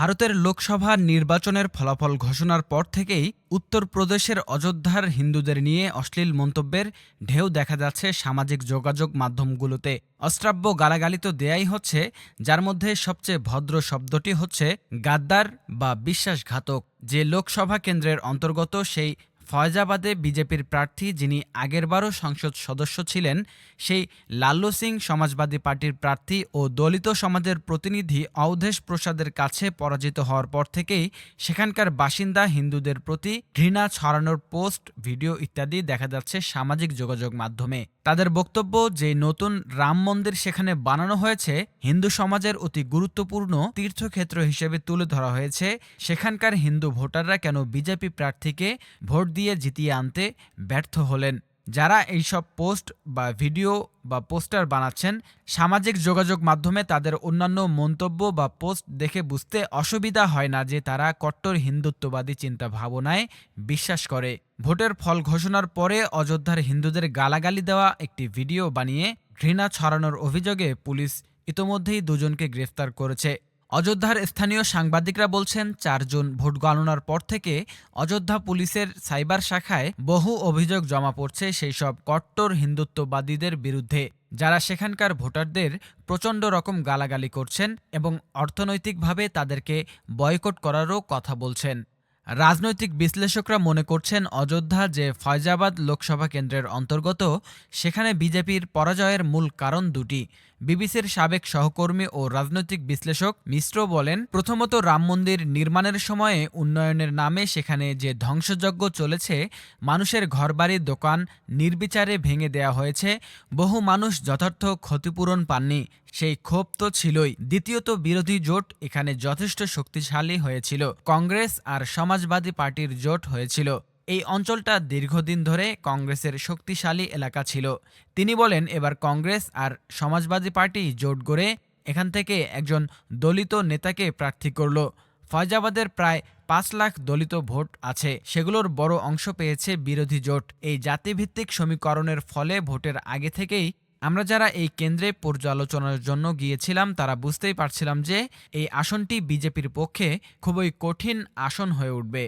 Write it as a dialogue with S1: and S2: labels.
S1: ভারতের লোকসভা নির্বাচনের ফলাফল ঘোষণার পর থেকেই উত্তরপ্রদেশের অযোধ্যার হিন্দুদের নিয়ে অশ্লীল মন্তব্যের ঢেউ দেখা যাচ্ছে সামাজিক যোগাযোগ মাধ্যমগুলোতে। অশ্রাব্য গালাগালি তো দেয়াই হচ্ছে, যার মধ্যে সবচেয়ে ভদ্র শব্দটি হচ্ছে গাদ্দার বা বিশ্বাসঘাতক। যে লোকসভা কেন্দ্রের অন্তর্গত সেই ফয়জাবাদে বিজেপির প্রার্থী যিনি আগেরবারও সংসদ সদস্য ছিলেন, সেই লাল্লু সিং সমাজবাদী পার্টির প্রার্থী ও দলিত সমাজের প্রতিনিধি অওধেশ প্রসাদের কাছে পরাজিত হওয়ার পর থেকেই সেখানকার বাসিন্দা হিন্দুদের প্রতি ঘৃণা ছড়ানোর পোস্ট, ভিডিও ইত্যাদি দেখা যাচ্ছে সামাজিক যোগাযোগ মাধ্যমে। তাদের বক্তব্য যে নতুন রাম মন্দির সেখানে বানানো হয়েছে হিন্দু সমাজের অতি গুরুত্বপূর্ণ তীর্থক্ষেত্র হিসেবে তুলে ধরা হয়েছে। সেখানকার হিন্দু ভোটাররা কেন বিজেপি প্রার্থীকে ভোট দিয়ে জিতিয়ে আনতে ব্যর্থ হলেন? যারা এইসব পোস্ট বা ভিডিও বা পোস্টার বানাচ্ছেন, সামাজিক যোগাযোগ মাধ্যমে তাদের অন্যান্য মন্তব্য বা পোস্ট দেখে বুঝতে অসুবিধা হয় না যে তারা কট্টর হিন্দুত্ববাদী চিন্তা ভাবনায় বিশ্বাস করে। ভোটের ফল ঘোষণার পরে অযোধ্যার হিন্দুদের গালাগালি দেওয়া একটি ভিডিও বানিয়ে ঘৃণা ছড়ানোর অভিযোগে পুলিশ ইতোমধ্যেই দুজনকে গ্রেফতার করেছে। অযোধ্যার স্থানীয় সাংবাদিকরা বলছেন, চারজন ভোট গণনার পর থেকে অযোধ্যা পুলিশের সাইবার শাখায় বহু অভিযোগ জমা পড়ছে সেই সব কট্টর হিন্দুত্ববাদীদের বিরুদ্ধে। যারা সেখানকার ভোটারদের প্রচণ্ড রকম গালাগালি করছেন এবং অর্থনৈতিকভাবে তাদেরকে বয়কট করারও কথা বলছেন। রাজনৈতিক বিশ্লেষকরা মনে করছেন, অযোধ্যা যে ফয়জাবাদ লোকসভা কেন্দ্রের অন্তর্গত, সেখানে বিজেপির পরাজয়ের মূল কারণ দুটি। বিবিসির সাবেক সহকর্মী ও রাজনৈতিক বিশ্লেষক মিশ্র বলেন, প্রথমত রাম মন্দির নির্মাণের সময়ে উন্নয়নের নামে সেখানে যে ধ্বংসযজ্ঞ চলেছে, মানুষের ঘরবাড়ির দোকান নির্বিচারে ভেঙে দেয়া হয়েছে। বহু মানুষ যথার্থ ক্ষতিপূরণ পাননি। সেই ক্ষোভ তো ছিলই। দ্বিতীয়ত বিরোধী জোট এখানে যথেষ্ট শক্তিশালী হয়েছিল। কংগ্রেস আর সমাজবাদী পার্টির জোট হয়েছিল। এই অঞ্চলটা দীর্ঘদিন ধরে কংগ্রেসের শক্তিশালী এলাকা ছিল। তিনি বলেন, এবার কংগ্রেস আর সমাজবাদী পার্টি জোট গড়ে এখান থেকে একজন দলিত নেতাকে প্রার্থী করল। ফয়জাবাদের প্রায় পাঁচ লাখ দলিত ভোট আছে। সেগুলোর বড় অংশ পেয়েছে বিরোধী জোট। এই জাতিভিত্তিক সমীকরণের ফলে ভোটের আগে থেকেই আমরা যারা এই কেন্দ্রে পর্যালোচনার জন্য গিয়েছিলাম, তারা বুঝতেই পারছিলাম যে এই আসনটি বিজেপির পক্ষে খুবই কঠিন আসন হয়ে উঠবে।